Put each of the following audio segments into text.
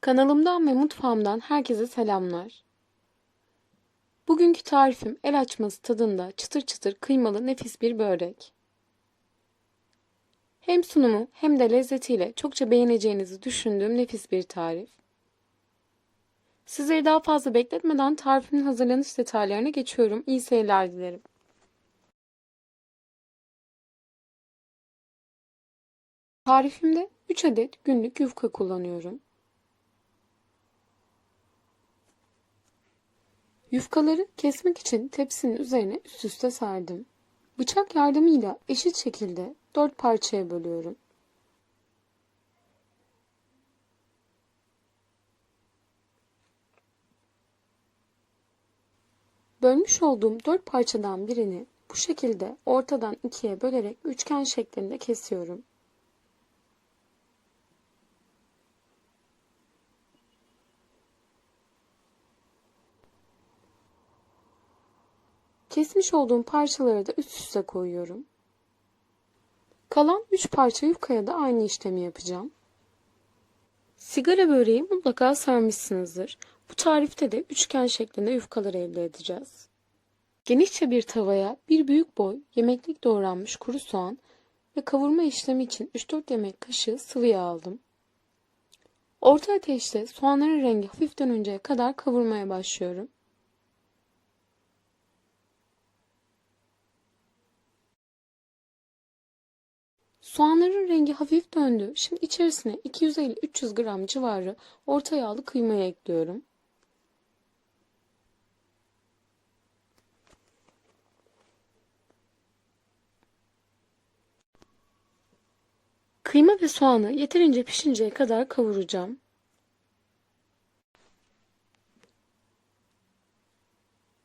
Kanalımdan ve mutfağımdan herkese selamlar. Bugünkü tarifim el açması tadında çıtır çıtır kıymalı nefis bir börek. Hem sunumu hem de lezzetiyle çokça beğeneceğinizi düşündüğüm nefis bir tarif. Sizleri daha fazla bekletmeden tarifimin hazırlanış detaylarına geçiyorum. İyi seyirler dilerim. Tarifimde 3 adet günlük yufka kullanıyorum. Yufkaları kesmek için tepsinin üzerine üst üste serdim. Bıçak yardımıyla eşit şekilde dört parçaya bölüyorum. Bölmüş olduğum dört parçadan birini bu şekilde ortadan ikiye bölerek üçgen şeklinde kesiyorum. Kesmiş olduğum parçaları da üst üste koyuyorum. Kalan 3 parça yufkaya da aynı işlemi yapacağım. Sigara böreği mutlaka sarmışsınızdır. Bu tarifte de üçgen şeklinde yufkalar elde edeceğiz. Genişçe bir tavaya bir büyük boy yemeklik doğranmış kuru soğan ve kavurma işlemi için 3-4 yemek kaşığı sıvı yağ aldım. Orta ateşte soğanların rengi hafif dönünceye kadar kavurmaya başlıyorum. Soğanların rengi hafif döndü. Şimdi içerisine 250-300 gram civarı orta yağlı kıymayı ekliyorum. Kıyma ve soğanı yeterince pişinceye kadar kavuracağım.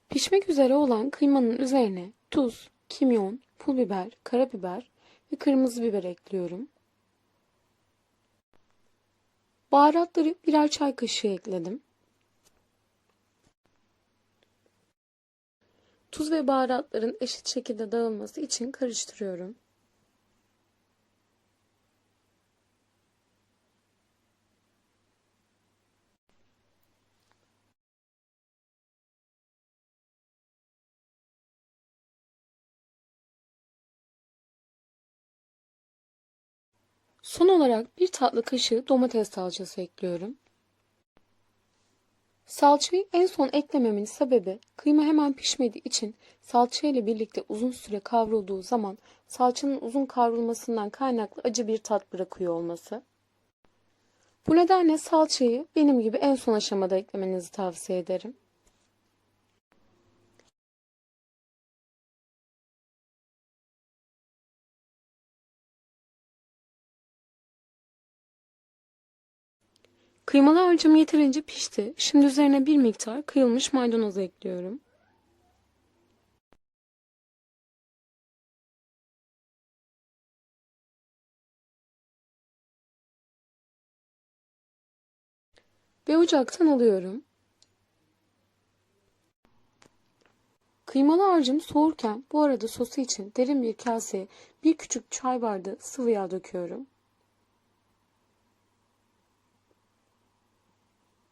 Pişmek üzere olan kıymanın üzerine tuz, kimyon, pul biber, karabiber ve kırmızı biber ekliyorum. Baharatları birer çay kaşığı ekledim. Tuz ve baharatların eşit şekilde dağılması için karıştırıyorum. Son olarak bir tatlı kaşığı domates salçası ekliyorum. Salçayı en son eklememin sebebi kıyma hemen pişmediği için salça ile birlikte uzun süre kavrulduğu zaman salçanın uzun kavrulmasından kaynaklı acı bir tat bırakıyor olması. Bu nedenle salçayı benim gibi en son aşamada eklemenizi tavsiye ederim. Kıymalı harcım yeterince pişti. Şimdi üzerine bir miktar kıyılmış maydanoz ekliyorum. Ve ocaktan alıyorum. Kıymalı harcım soğurken bu arada sosu için derin bir kaseye bir küçük çay bardağı sıvı yağ döküyorum.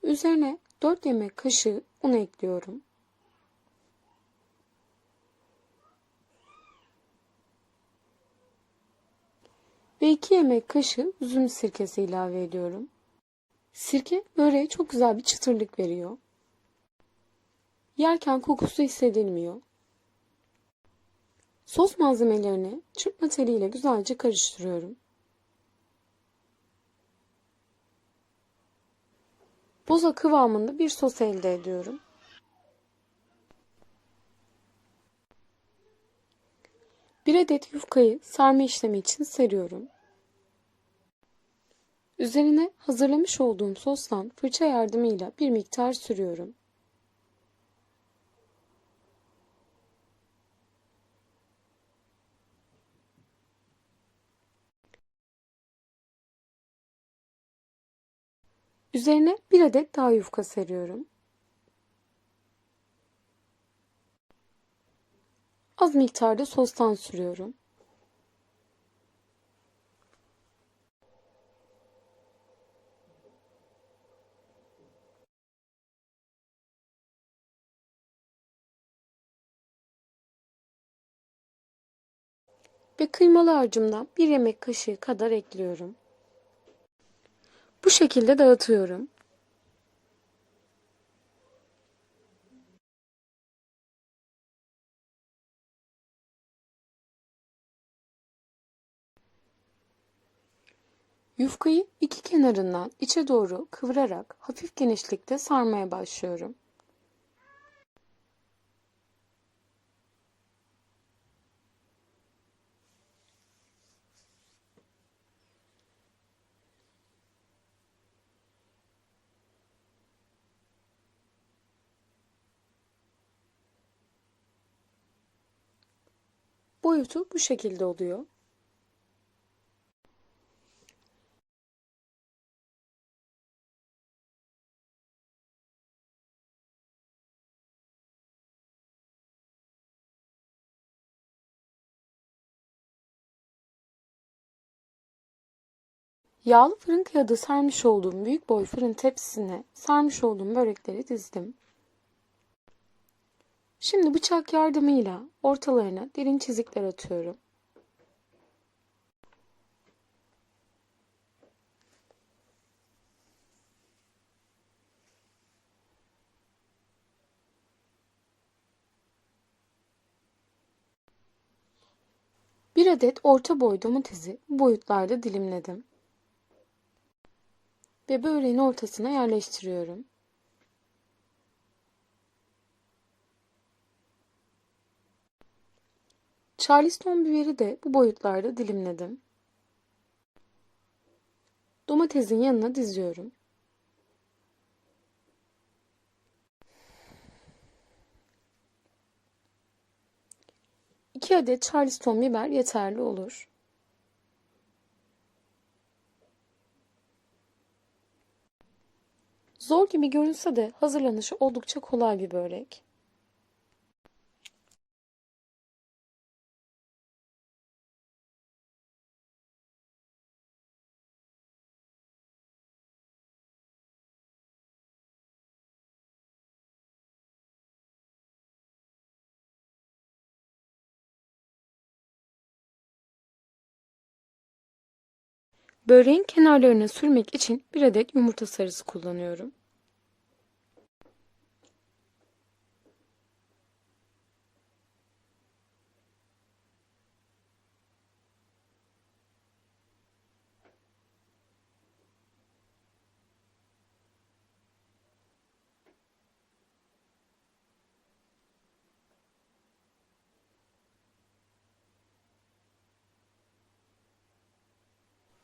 Üzerine 4 yemek kaşığı un ekliyorum. Ve 2 yemek kaşığı üzüm sirkesi ilave ediyorum. Sirke böreğe çok güzel bir çıtırlık veriyor. Yerken kokusu hissedilmiyor. Sos malzemelerini çırpma teliyle güzelce karıştırıyorum. Boza kıvamında bir sos elde ediyorum. Bir adet yufkayı sarma işlemi için seriyorum. Üzerine hazırlamış olduğum sostan fırça yardımıyla bir miktar sürüyorum. Üzerine bir adet daha yufka seriyorum. Az miktarda sostan sürüyorum. Ve kıymalı harcımdan bir yemek kaşığı kadar ekliyorum. Bu şekilde dağıtıyorum. Yufkayı iki kenarından içe doğru kıvırarak hafif genişlikte sarmaya başlıyorum. Boyutu bu şekilde oluyor. Yağlı fırın kağıdı sermiş olduğum büyük boy fırın tepsisine sarmış olduğum börekleri dizdim. Şimdi bıçak yardımıyla ortalarına derin çizikler atıyorum. Bir adet orta boy domatesi boyutlarda dilimledim. Ve böreğin ortasına yerleştiriyorum. Charleston biberi de bu boyutlarda dilimledim. Domatesin yanına diziyorum. İki adet Charleston biber yeterli olur. Zor gibi görünse de hazırlanışı oldukça kolay bir börek. Böreğin kenarlarına sürmek için bir adet yumurta sarısı kullanıyorum.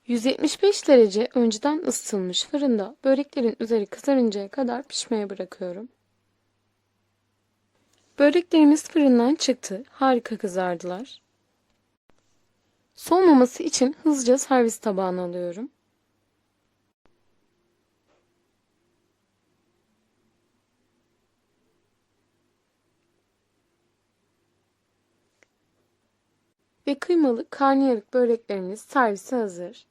...175 derece önceden ısıtılmış fırında böreklerin üzeri kızarıncaya kadar pişmeye bırakıyorum. Böreklerimiz fırından çıktı. Harika kızardılar. Soğumaması için hızlıca servis tabağına alıyorum. Ve kıymalı karnıyarık böreklerimiz servise hazır.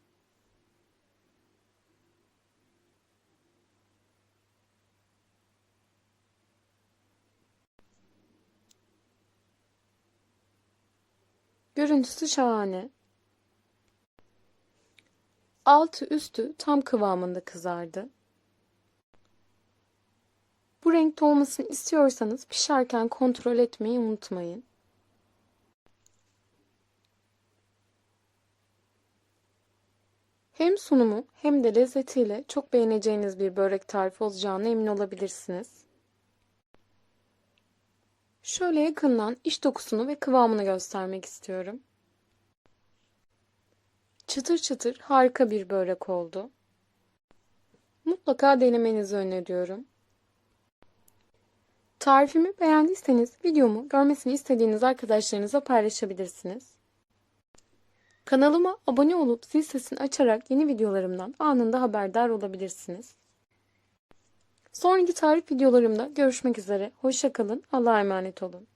Görüntüsü şahane. Altı üstü tam kıvamında kızardı. Bu renkte olmasını istiyorsanız pişerken kontrol etmeyi unutmayın. Hem sunumu hem de lezzetiyle çok beğeneceğiniz bir börek tarifi olacağına emin olabilirsiniz. Şöyle yakından iç dokusunu ve kıvamını göstermek istiyorum. Çıtır çıtır harika bir börek oldu. Mutlaka denemenizi öneriyorum. Tarifimi beğendiyseniz videomu görmesini istediğiniz arkadaşlarınıza paylaşabilirsiniz. Kanalıma abone olup zil sesini açarak yeni videolarımdan anında haberdar olabilirsiniz. Sonraki tarif videolarımda görüşmek üzere. Hoşçakalın. Allah'a emanet olun.